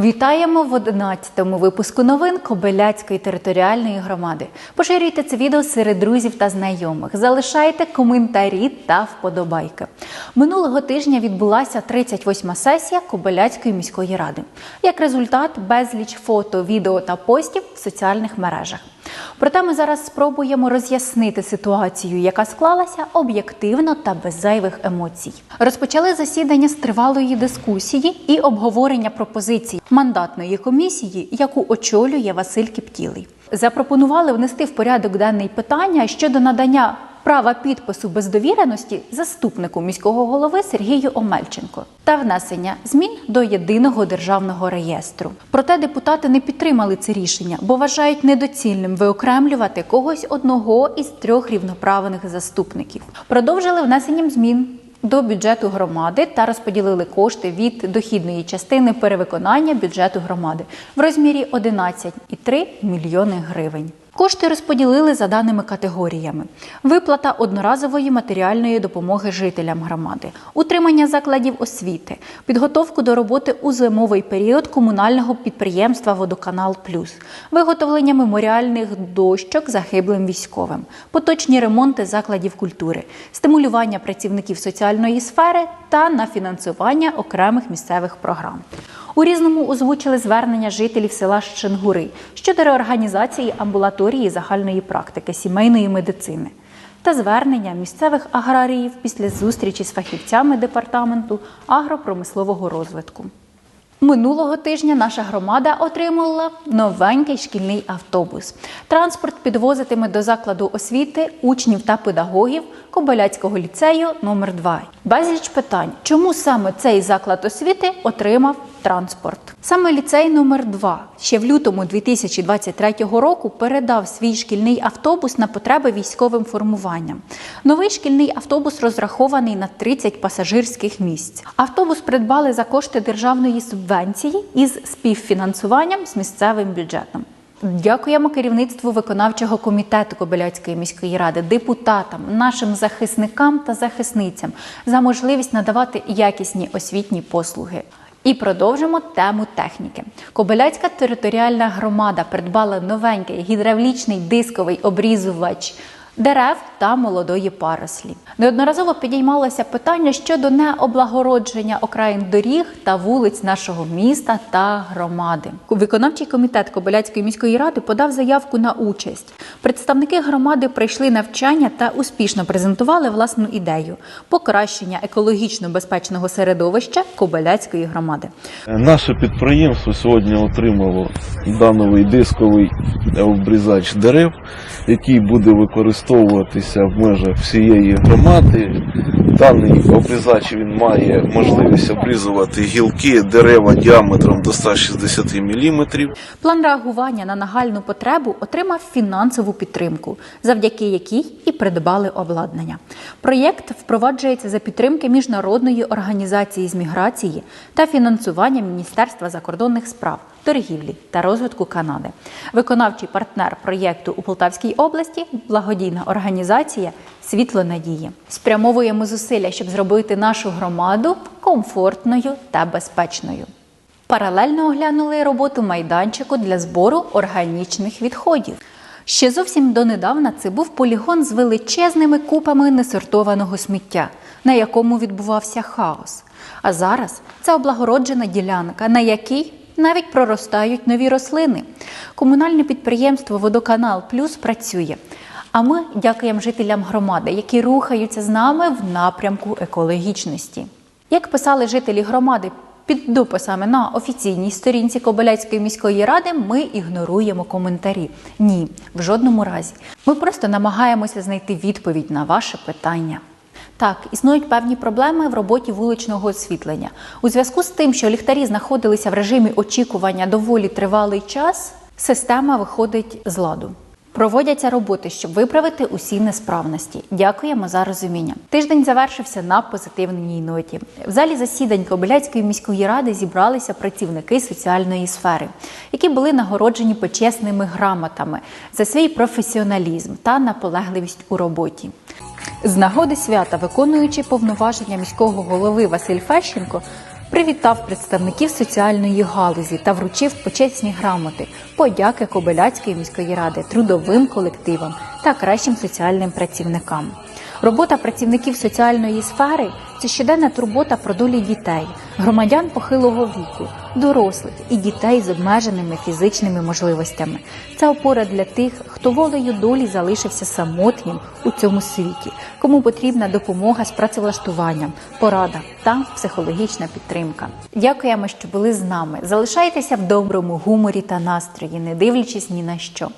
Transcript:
Вітаємо в 11-му випуску новин Кобиляцької територіальної громади. Поширюйте це відео серед друзів та знайомих. Залишайте коментарі та вподобайки. Минулого тижня відбулася 38-ма сесія Кобиляцької міської ради. Як результат, безліч фото, відео та постів в соціальних мережах. Проте ми зараз спробуємо роз'яснити ситуацію, яка склалася об'єктивно та без зайвих емоцій. Розпочали засідання з тривалої дискусії і обговорення пропозицій мандатної комісії, яку очолює Василь Кіптілий. Запропонували внести в порядок денний питання щодо надання права підпису без довіреності заступнику міського голови Сергію Омельченко та внесення змін до єдиного державного реєстру. Проте депутати не підтримали це рішення, бо вважають недоцільним виокремлювати когось одного із трьох рівноправних заступників. Продовжили внесенням змін. До бюджету громади та розподілили кошти від дохідної частини перевиконання бюджету громади в розмірі 11,3 мільйони гривень. Кошти розподілили за даними категоріями: виплата одноразової матеріальної допомоги жителям громади, утримання закладів освіти, підготовку до роботи у зимовий період комунального підприємства Водоканал Плюс, виготовлення меморіальних дощок загиблим військовим, поточні ремонти закладів культури, стимулювання працівників соціальної сфери та на фінансування окремих місцевих програм. У різному озвучили звернення жителів села Щенгури щодо реорганізації амбулаторії загальної практики сімейної медицини та звернення місцевих аграріїв після зустрічі з фахівцями департаменту агропромислового розвитку. Минулого тижня наша громада отримала новенький шкільний автобус. Транспорт підвозитиме до закладу освіти учнів та педагогів Кобиляцького ліцею номер 2 Безліч питань, чому саме цей заклад освіти отримав транспорт. Саме ліцей номер 2 ще в лютому 2023 року передав свій шкільний автобус на потреби військовим формуванням. Новий шкільний автобус розрахований на 30 пасажирських місць. Автобус придбали за кошти державної субвенції із співфінансуванням з місцевим бюджетом. Дякуємо керівництву виконавчого комітету Кобиляцької міської ради, депутатам, нашим захисникам та захисницям за можливість надавати якісні освітні послуги. І продовжимо тему техніки. Кобиляцька територіальна громада придбала новенький гідравлічний дисковий обрізувач дерев та молодої парослі. Неодноразово підіймалося питання щодо необлагородження окраїн доріг та вулиць нашого міста та громади. Виконавчий комітет Кобиляцької міської ради подав заявку на участь. Представники громади пройшли навчання та успішно презентували власну ідею покращення екологічно безпечного середовища Кобиляцької громади. Наше підприємство сьогодні отримало дановий дисковий обрізач дерев, який буде використовуватися в межах всієї громади. Даний обрізач він має можливість обрізувати гілки дерева діаметром до 160 мм. План реагування на нагальну потребу отримав фінансову підтримку, завдяки якій і придбали обладнання. Проєкт впроваджується за підтримки міжнародної організації з міграції та фінансування Міністерства закордонних справ, торгівлі та розвитку Канади. Виконавчий партнер проєкту у Полтавській області благодійна організація Світло надії. Спрямовуємо зусилля, щоб зробити нашу громаду комфортною та безпечною. Паралельно оглянули роботу майданчику для збору органічних відходів. Ще зовсім донедавна це був полігон з величезними купами несортованого сміття, на якому відбувався хаос. А зараз це облагороджена ділянка, на якій навіть проростають нові рослини. Комунальне підприємство Водоканал Плюс працює. А ми дякуємо жителям громади, які рухаються з нами в напрямку екологічності. Як писали жителі громади під дописами на офіційній сторінці Кобиляцької міської ради, ми ігноруємо коментарі. Ні, в жодному разі. Ми просто намагаємося знайти відповідь на ваше питання. Так, існують певні проблеми в роботі вуличного освітлення. У зв'язку з тим, що ліхтарі знаходилися в режимі очікування доволі тривалий час, система виходить з ладу. Проводяться роботи, щоб виправити усі несправності. Дякуємо за розуміння. Тиждень завершився на позитивній ноті. В залі засідань Кобиляцької міської ради зібралися працівники соціальної сфери, які були нагороджені почесними грамотами за свій професіоналізм та наполегливість у роботі. З нагоди свята, виконуючи повноваження міського голови Василь Фещенко, привітав представників соціальної галузі та вручив почесні грамоти, подяки Кобиляцької міської ради, трудовим колективам та кращим соціальним працівникам. Робота працівників соціальної сфери це щоденна турбота про долі дітей, громадян похилого віку, дорослих і дітей з обмеженими фізичними можливостями. Це опора для тих, хто волею долі залишився самотнім у цьому світі, кому потрібна допомога з працевлаштуванням, порада та психологічна підтримка. Дякуємо, що були з нами. Залишайтеся в доброму гуморі та настрої, не дивлячись ні на що.